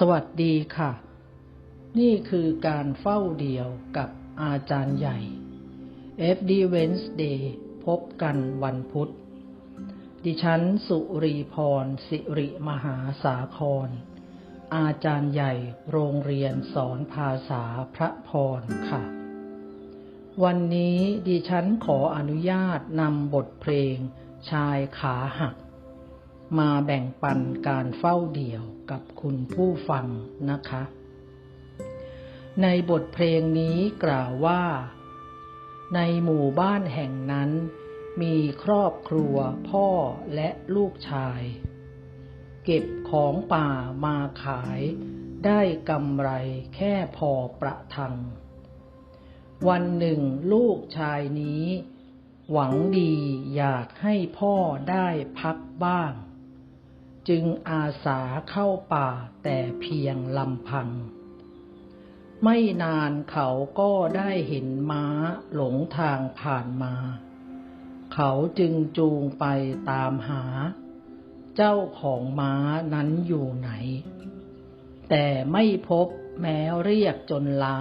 สวัสดีค่ะ นี่คือการเฝ้าเดียวกับอาจารย์ใหญ่ FD Wednesday พบกันวันพุธ ดิฉันสุรีพร สิริมหาสาคร อาจารย์ใหญ่โรงเรียนสอนภาษาพระพรค่ะ วันนี้ดิฉันขออนุญาตนำบทเพลงชายขาหัก มาแบ่งปันการเฝ้าเดี่ยวกับคุณผู้ฟังนะคะ ในบทเพลงนี้กล่าวว่า ในหมู่บ้านแห่งนั้น มีครอบครัวพ่อและลูกชาย เก็บของป่ามาขายได้กำไรแค่พอประทัง วันหนึ่งลูกชายนี้ หวังดีอยากให้พ่อได้พักบ้าง จึงอาสาเข้าป่าแต่เพียงลำพัง ไม่นานเขาก็ได้เห็นม้าหลงทางผ่านมา เขาจึงจูงไปตามหา เจ้าของม้านั้นอยู่ไหน แต่ไม่พบแม้เรียกจนล้า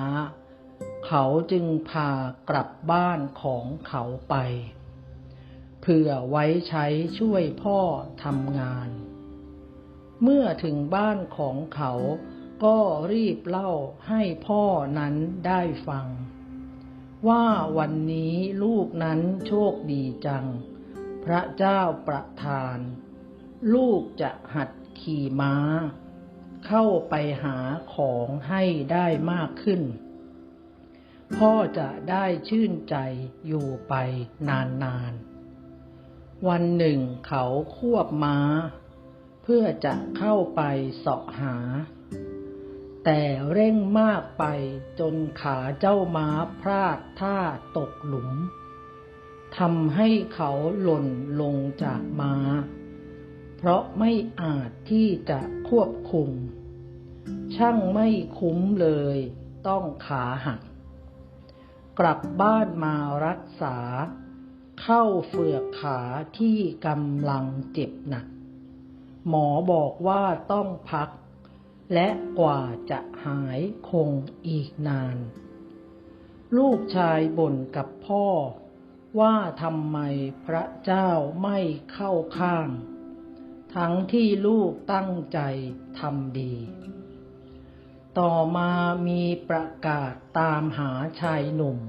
เขาจึงพากลับบ้านของเขาไปเพื่อไว้ใช้ช่วยพ่อทำงาน เมื่อถึงบ้านของเขา ก็รีบเล่าให้พ่อนั้นได้ฟัง ว่าวันนี้ลูกนั้นโชคดีจัง พระเจ้าประทาน ลูกจะหัดขี่ม้า เข้าไปหาของให้ได้มากขึ้น พ่อจะได้ชื่นใจอยู่ไปนานๆ วันหนึ่งเขาควบม้า เพื่อจะเข้าไปเสาะหา แต่เร่งมากไปจนขาเจ้าม้าพลาดท่าตกหลุมทำให้เขาหล่นลงจากม้า เพราะไม่อาจที่จะควบคุม ช่างไม่คุ้มเลย ต้องขาหัก กลับบ้านมารักษา เข้าเฟือกขาที่กำลังเจ็บหนัก หมอบอกว่าต้องพัก และกว่าจะหายคงอีกนาน ลูกชายบ่นกับพ่อ ว่าทำไมพระเจ้าไม่เข้าข้าง ทั้งที่ลูกตั้งใจทำดี ต่อมามีประกาศตามหาชายหนุ่ม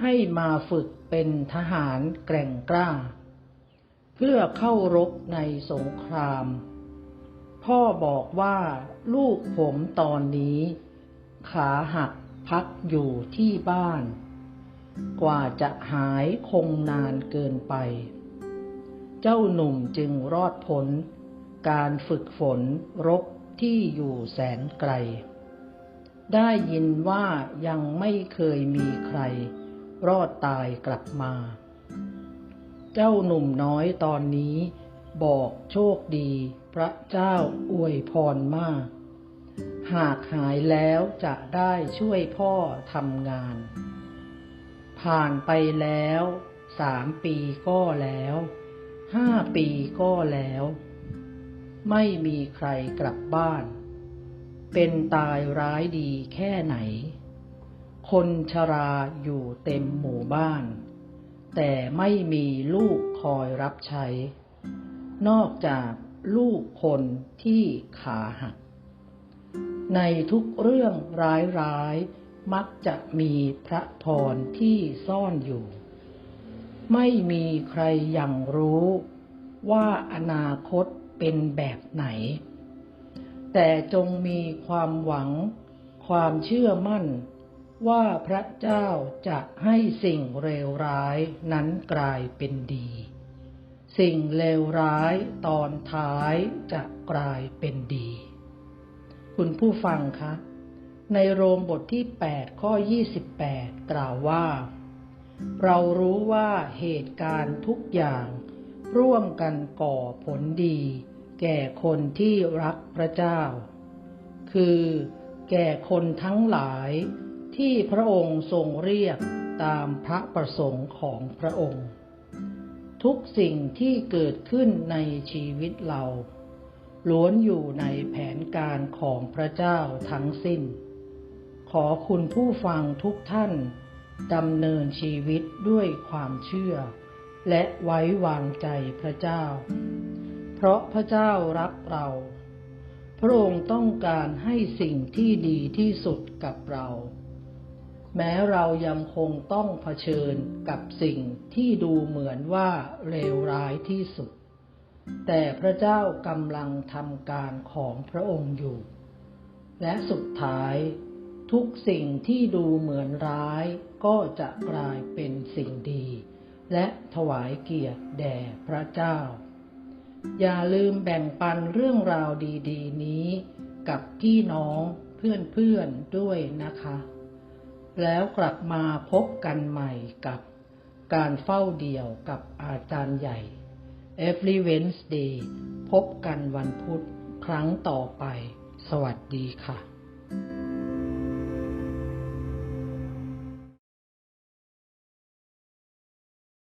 ให้มาฝึกเป็นทหารแกร่งกล้า เพื่อเข้ารบในสงคราม พ่อบอกว่าลูกผมตอนนี้ ขาหักพักอยู่ที่บ้าน กว่าจะหายคงนานเกินไป เจ้าหนุ่มจึงรอดพ้น การฝึกฝนรบที่อยู่แสนไกล ได้ยินว่ายังไม่เคยมีใคร รอดตายกลับมา เจ้าหนุ่มน้อยตอนนี้ บอกโชคดี พระเจ้าอวยพรมาก หากหายแล้วจะได้ช่วยพ่อทำงาน ผ่านไปแล้วสามปีก็แล้วห้าปีก็แล้ว ไม่มีใครกลับบ้าน เป็นตายร้ายดีแค่ไหน คนชราอยู่เต็มหมู่บ้าน แต่ไม่มีลูกคอยรับใช้ นอกจากลูกคนที่ขาหัก ในทุกเรื่องร้ายๆมักจะมีพระพรที่ซ่อนอยู่ ไม่มีใครยังรู้ว่าอนาคตเป็นแบบไหน แต่จงมีความหวัง ความเชื่อมั่น ว่าพระเจ้าจะให้สิ่งเลวร้ายนั้นกลายเป็นดี สิ่งเลวร้ายตอนท้ายจะกลายเป็นดี คุณผู้ฟังคะ ในโรมบทที่ 8 ข้อ 28 กล่าวว่า เรารู้ว่าเหตุการณ์ทุกอย่าง ร่วมกันก่อผลดี แก่คนที่รักพระเจ้า คือ แก่คนทั้งหลาย ที่พระองค์ทรงเรียกตามพระประสงค์ของพระองค์ ทุกสิ่งที่เกิดขึ้นในชีวิตเราล้วนอยู่ในแผนการของพระเจ้าทั้งสิ้น ขอคุณผู้ฟังทุกท่านดำเนินชีวิตด้วยความเชื่อ และไว้วางใจพระเจ้า เพราะพระเจ้ารักเรา พระองค์ต้องการให้สิ่งที่ดีที่สุดกับเรา แม้เรายังคงต้องเผชิญกับสิ่งที่ดูเหมือนว่าเลวร้ายที่สุด แต่พระเจ้ากำลังทำการของพระองค์อยู่ และสุดท้ายทุกสิ่งที่ดูเหมือนร้ายก็จะกลายเป็นสิ่งดี และถวายเกียรติแด่พระเจ้า อย่าลืมแบ่งปันเรื่องราวดี ๆ นี้กับพี่น้องเพื่อนๆด้วยนะคะ แล้วกลับมาพบกันใหม่กับการเฝ้าเดี่ยวกับอาจารย์ใหญ่ Every Wednesday พบกันวันพุธครั้งต่อไป สวัสดีค่ะ